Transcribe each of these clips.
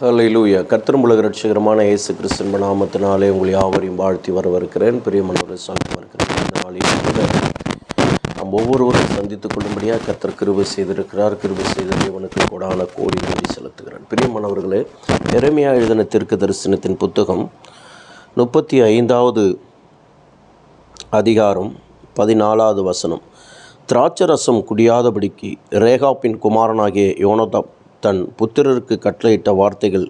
ஹalleluya கர்த்தரும் உலக ரட்சகரமான இயேசு கிறிஸ்தன் நாமத்தினாலே உங்களை யாவரையும் வாழ்த்தி வரவிருக்கிறேன் பிரியமனவரை சாமி வருகிறேன் இந்த நாளில் கூட நாம் ஒவ்வொருவரும் சந்தித்துக் கொள்ளும்படியாக கர்த்தர் கிருபை செய்திருக்கிறார். கிருபை செய்த தேவனுக்கு கூடான கோடி நன்றி செலுத்துகிறேன். பிரியமானவர்களே எரேமியா எழுதின தெற்கு தரிசனத்தின் புத்தகம் முப்பத்தி ஐந்தாவது அதிகாரம் பதினாலாவது வசனம். திராட்சரசம் குடியாதபடிக்கு ரேகாப்பின் குமாரனாகிய யோனதாப் தன் புத்திரருக்கு கட்டளையிட்ட வார்த்தைகள்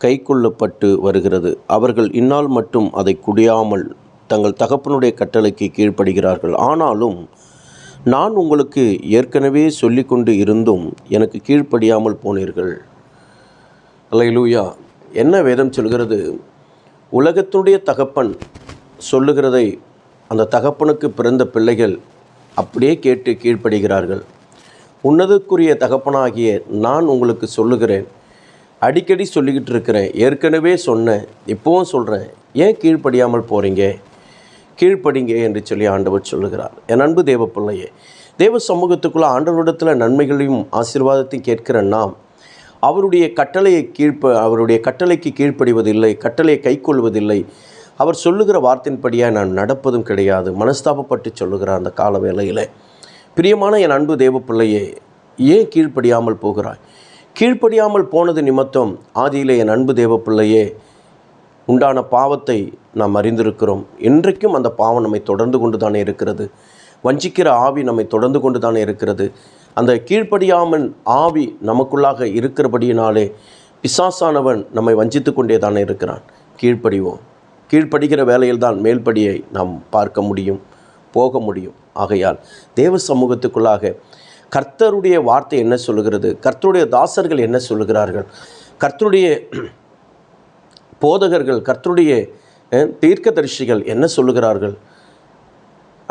கைக்கொள்ளப்பட்டு வருகிறது. அவர்கள் இந்நாள் மட்டும் அதை குடியாமல் தங்கள் தகப்பனுடைய கட்டளைக்கு கீழ்ப்படுகிறார்கள். ஆனாலும் நான் உங்களுக்கு ஏற்கனவே சொல்லிக்கொண்டு இருந்தும் எனக்கு கீழ்ப்படியாமல் போனீர்கள். அல்லைலூயா. என்ன வேதம் சொல்கிறது? உலகத்தினுடைய தகப்பன் சொல்லுகிறதை அந்த தகப்பனுக்கு பிறந்த பிள்ளைகள் அப்படியே கேட்டு கீழ்ப்படுகிறார்கள். உன்னதற்குரிய தகப்பனாகிய நான் உங்களுக்கு சொல்லுகிறேன். அடிக்கடி சொல்லிக்கிட்டு இருக்கிறேன். ஏற்கனவே சொன்னேன். இப்போவும் சொல்கிறேன் ஏன் கீழ்ப்படியாமல் போகிறீங்க கீழ்ப்படிங்க என்று சொல்லி ஆண்டவர் சொல்லுகிறார். என் அன்பு தேவ பிள்ளையே தேவ சமூகத்துக்குள்ளே ஆண்டவரிடத்தில் நன்மைகளையும் ஆசீர்வாதத்தையும் கேட்கிற நாம் அவருடைய கட்டளையை கீழ்ப்ப அவருடைய கட்டளைக்கு கீழ்ப்படிவதில்லை கட்டளையை கைக்கொள்வதில்லை. அவர் சொல்லுகிற வார்த்தையின்படியாக நான் நடப்பதும் கிடையாது. மனஸ்தாபப்பட்டு சொல்லுகிற அந்த கால வேளையில் பிரியமான என் அன்பு தேவ பிள்ளையே ஏன் கீழ்ப்படியாமல் போகிறாய்? கீழ்ப்படியாமல் போனது நிமித்தம் ஆதியிலே என் அன்பு தேவ பிள்ளையே உண்டான பாவத்தை நாம் அறிந்திருக்கிறோம். இன்றைக்கும் அந்த பாவம் நம்மை தொடர்ந்து கொண்டு தானே இருக்கிறது. வஞ்சிக்கிற ஆவி நம்மை தொடர்ந்து கொண்டு தானே இருக்கிறது. அந்த கீழ்ப்படியாமல் ஆவி நமக்குள்ளாக இருக்கிறபடியினாலே பிசாசானவன் நம்மை வஞ்சித்து கொண்டே தானே இருக்கிறான். கீழ்ப்படிவோம். கீழ்ப்படுகிற வேலையில்தான் மேல்படியை நாம் பார்க்க முடியும். போக முடியும் ஆகையால் தேவ சமூகத்துக்குள்ளாக கர்த்தருடைய வார்த்தை என்ன சொல்லுகிறது? கர்த்தருடைய தாசர்கள் என்ன சொல்லுகிறார்கள்? கர்த்தருடைய போதகர்கள் கர்த்தருடைய தீர்க்கதரிசிகள் என்ன சொல்லுகிறார்கள்?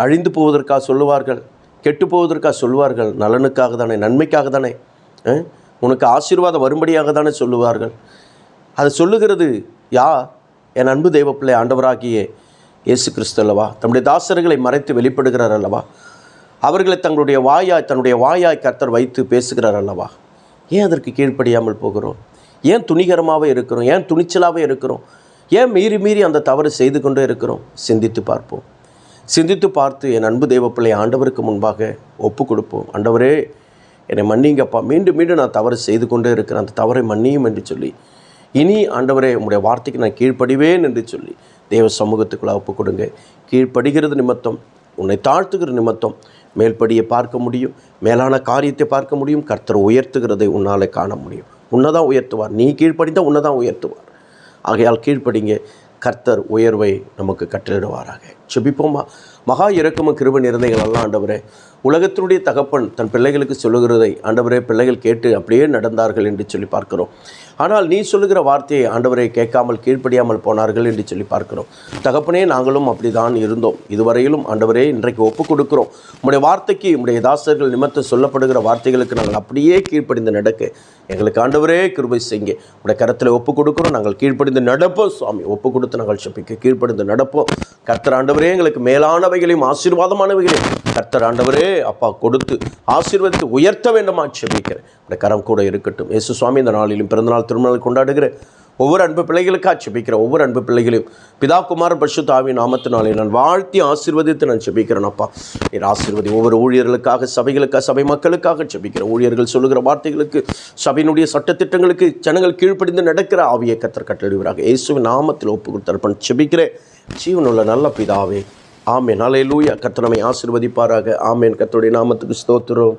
அழிந்து போவதற்காக சொல்லுவார்கள் கெட்டு போவதற்காக சொல்லுவார்கள் நலனுக்காக தானே நன்மைக்காக தானே உனக்கு ஆசீர்வாதம் வரும்படியாக தானே சொல்லுவார்கள். அதை சொல்லுகிறது யா என் அன்பு தெய்வப்பிள்ளை ஆண்டவராகியே இயேசு கிறிஸ்து அல்லவா? தம்முடைய தாசர்களை மறைத்து வெளிப்படுகிறார் அல்லவா? அவர்களை தங்களுடைய வாயாய் தன்னுடைய வாயாய் கர்த்தர் வைத்து பேசுகிறார் அல்லவா? ஏன் அதற்கு கீழ்ப்படியாமல் போகிறோம்? ஏன் துணிகரமாகவே இருக்கிறோம்? ஏன் துணிச்சலாகவே இருக்கிறோம்? ஏன் மீறி மீறி அந்த தவறு செய்து கொண்டே இருக்கிறோம்? சிந்தித்து பார்ப்போம். சிந்தித்து பார்த்து என் அன்பு தெய்வப்பிள்ளை ஆண்டவருக்கு முன்பாக ஒப்பு கொடுப்போம் ஆண்டவரே என்னை மன்னிங்கப்பா. மீண்டும் மீண்டும் நான் தவறு செய்து கொண்டே இருக்கிறேன். அந்த தவறை மன்னியும் என்று சொல்லி இனி ஆண்டவரே உங்களுடைய வார்த்தைக்கு நான் கீழ்ப்படிவேன் என்று சொல்லி தேவ சமூகத்துக்குள்ளே ஒப்பு கொடுங்க. கீழ்ப்படுகிறது நிமித்தம் உன்னை தாழ்த்துகிற நிமித்தம் மேல்படியை பார்க்க முடியும் மேலான காரியத்தை பார்க்க முடியும் கர்த்தர் உயர்த்துகிறதை உன்னால் காண முடியும். உன்னை தான் உயர்த்துவார். நீ கீழ்ப்படிந்தால் உன்னை தான் உயர்த்துவார். ஆகையால் கீழ்ப்படிங்க கர்த்தர் உயர்வை நமக்கு கட்டளிடுவாராக செபிப்போமா. மகா இறக்கம கிருப நிறைந்தைகள் எல்லாம் ஆண்டவரே. உலகத்தினுடைய தகப்பன் தன் பிள்ளைகளுக்கு சொல்லுகிறதை ஆண்டவரே பிள்ளைகள் கேட்டு அப்படியே நடந்தார்கள் என்று சொல்லி பார்க்கிறோம். ஆனால் நீ சொல்லுகிற வார்த்தையை ஆண்டவரை கேட்காமல் கீழ்ப்படியாமல் போனார்கள் என்று சொல்லி பார்க்கிறோம். தகப்பனே நாங்களும் அப்படிதான் இருந்தோம். இதுவரையிலும் ஆண்டவரே இன்றைக்கு ஒப்பு கொடுக்கிறோம். உம்முடைய வார்த்தைக்கு உம்முடைய தாசர்கள் நிமித்த சொல்லப்படுகிற வார்த்தைகளுக்கு நாங்கள் அப்படியே கீழ்ப்படிந்து நடக்க எங்களுக்கு ஆண்டவரே கிருபை செய்யுங்க. உடைய கரத்தில் ஒப்பு கொடுக்குறோம். நாங்கள் கீழ்ப்படிந்து நடப்போம் சுவாமி. ஒப்பு கொடுத்து நாங்கள் செப்பிக்க கீழ்ப்படிந்து நடப்போம். கர்த்தர் ஆண்டவர் எங்களுக்கு மேலானவைகளையும் ஆசீர்வாதமானவைகளையும் கர்த்தர் ஆண்டவரே அப்பா கொடுத்து ஆசீர்வதித்து உயர்த்த வேண்டுமா செபிக்கிறேன். அந்த கரம் கூட இருக்கட்டும். இயேசு சுவாமி இந்த நாளிலும் பிறந்தநாள் திருமணம் கொண்டாடுகிற ஒவ்வொரு அன்பு பிள்ளைகளுக்காக செபிக்கிற ஒவ்வொரு அன்பு பிள்ளைகளையும். பிதா குமாரன் பசு தாவி நாமத்தினாலே நான் வாழ்த்தி ஆசீர்வதித்து நான் செபிக்கிறேன் அப்பா. நீர் ஆசீர்வதி ஒவ்வொரு ஊழியர்களுக்காக சபைகளுக்காக சபை மக்களுக்காக செபிக்கிற ஊழியர்கள் சொல்லுகிற வார்த்தைகளுக்கு சபையினுடைய சட்டத்திட்டங்களுக்கு ஜனங்கள் கீழ்ப்படிந்து நடக்கிற ஆவியை கத்தர் கட்டளிவராக இயேசுவின் நாமத்தில் ஒப்பு கொடுத்தர்ப்பன் செபிக்கிறேன் ஜீவனுள்ள நல்ல பிதாவே. ஆமேன். அலையலூயா கத்தனமை ஆசிர்வதிப்பாராக ஆசீர்வதிப்பாராக. ஆமேன். கர்த்தருடைய நாமத்துக்கு ஸ்தோத்திரம்.